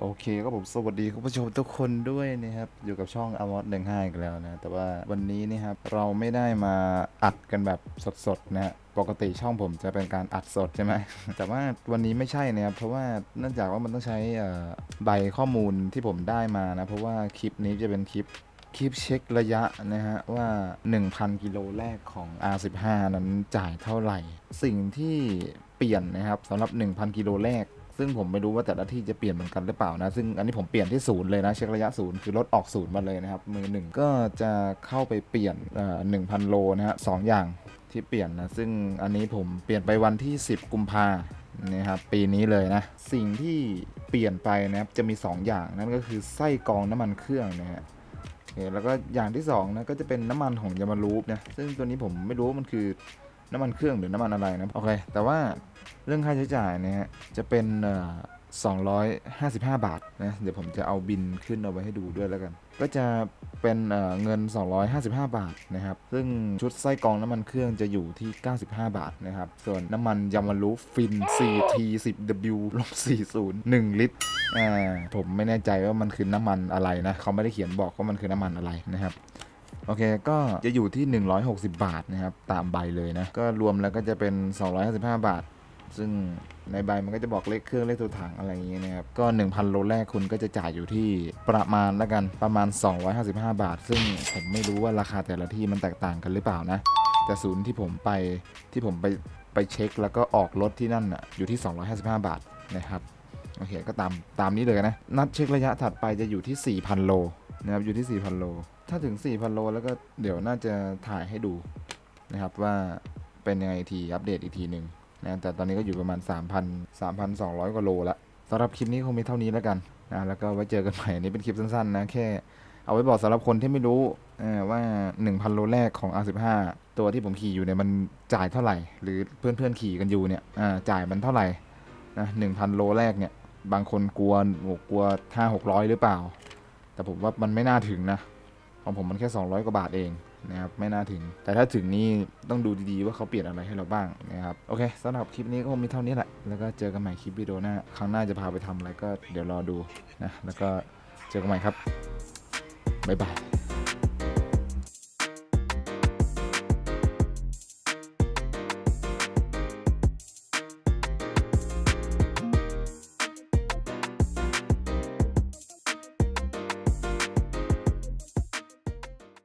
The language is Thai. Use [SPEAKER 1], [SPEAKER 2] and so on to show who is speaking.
[SPEAKER 1] โอเคก็ผมสวัสดีคุณผู้ชมทุกคนด้วยนะครับ อยู่กับช่องอมอสหนึ่งห้าอีกแล้วนะ แต่ว่าวันนี้นี่ครับ เราไม่ได้มาอัดกันแบบสดๆนะปกติช่องผมจะเป็นการอัดสดใช่ไหม แต่ว่าวันนี้ไม่ใช่นะครับ เพราะว่าเนื่องจากว่ามันต้องใช้ใบข้อมูลที่ผมได้มานะ เพราะว่าคลิปนี้จะเป็นคลิปคลิปเช็คระยะนะฮะว่า 1,000 กิโลแรกของ R15 นั้นจ่ายเท่าไหร่ สิ่งที่เปลี่ยนนะครับสำหรับ 1,000 กิโลแรก ซึ่งผมไม่รู้ว่าแต่ละที่จะเปลี่ยนเหมือนกันหรือเปล่านะ ซึ่งอันนี้ผมเปลี่ยนที่ศูนย์เลยนะ เช็คระยะศูนย์คือรถออกศูนย์มาเลยนะครับ มือหนึ่งก็จะเข้าไปเปลี่ยนเอ่อ1,000โลนะฮะสองอย่างที่เปลี่ยนนะ ซึ่งอันนี้ผมเปลี่ยนไปวันที่ 10 กุมภานะครับปีนี้เลยนะ สิ่งที่เปลี่ยนไปนะครับจะมี 2 อย่างนั่นก็คือไส้กรองน้ำมันเครื่องนะฮะแล้วก็อย่างที่สองนะก็จะเป็นน้ำมันของยามารูปนะซึ่งตัวนี้ผมไม่รู้ว่ามันคือ น้ำมันเครื่องหรือน้ำมันอะไรนะโอเคแต่ว่าเรื่องค่าใช้จ่ายเนี่ยจะเป็นเอ่อ255 บาทนะเดี๋ยวผมจะเอาบินขึ้นเอาไว้ให้ดูด้วยแล้วกัน ก็จะเป็นเอ่อเงิน 255 บาทนะครับซึ่งชุดไส้กรองน้ำมันเครื่องจะอยู่ที่ 95 บาทนะครับส่วนน้ำมันยามารูปฟิน CT 10W ลบ40 1 ลิตรอ่าผมไม่แน่ใจว่ามันคือน้ำมันอะไรนะเขาไม่ได้เขียนบอกว่ามันคือน้ำมันอะไรนะครับ โอเค ก็จะอยู่ที่ 160 บาทนะครับ ตามใบเลยนะ ก็รวมแล้วก็จะเป็น 255 บาท ซึ่งในใบมันก็จะบอกเลขเครื่องเลขตัวถังอะไรอย่างเงี้ยนะครับ ก็ 1,000 โลแรกคุณก็จะจ่ายอยู่ที่ประมาณแล้วกันประมาณ 255 บาท ซึ่งผมไม่รู้ว่าราคาแต่ละที่มันแตกต่างกันหรือเปล่านะ แต่ศูนย์ที่ผมไปที่ผมไปไปเช็คแล้วก็ออกรถที่นั่นอะอยู่ที่ 255 บาทนะครับ โอเค ก็ตามตามนี้เลยนะ นัดเช็คระยะถัดไปจะอยู่ที่ 4,000 โล นะครับอยู่ที่ 4,000 โล ถ้าถึง 4,000 โล แล้วก็เดี๋ยวน่าจะถ่ายให้ดูนะครับว่าเป็นยังไงทีอัปเดตอีกทีหนึ่งนะแต่ตอนนี้ก็อยู่ประมาณ 3,000 3,200 กว่าโลละสำหรับคลิปนี้คงมีเท่านี้แล้วกันนะแล้วก็ไว้เจอกันใหม่อันนี้เป็นคลิปสั้นๆนะแค่เอาไว้บอกสำหรับคนที่ไม่รู้ว่า 1,000 โลแรกของ R15 ตัวที่ผมขี่อยู่เนี่ยมันจ่ายเท่าไหร่ หรือเพื่อนๆขี่กันอยู่เนี่ยจ่ายมันเท่าไหร่นะ1,000 โลแรกเนี่ยบางคนกลัวกลัวห้าหกร้อยหรือเปล่า แต่ผมว่ามันไม่น่าถึงนะของผมมันแค่ 200 กว่าบาทเองนะครับไม่น่าถึง แต่ถ้าถึงนี่ต้องดูดีๆว่าเขาเปลี่ยนอะไรให้เราบ้างนะครับโอเคสำหรับคลิปนี้ก็คงมีเท่านี้แหละแล้วก็เจอกันใหม่คลิปวิดีโอหน้าครั้งหน้าจะพาไปทำอะไรก็เดี๋ยวรอดูนะแล้วก็เจอกันใหม่ครับบ๊ายบาย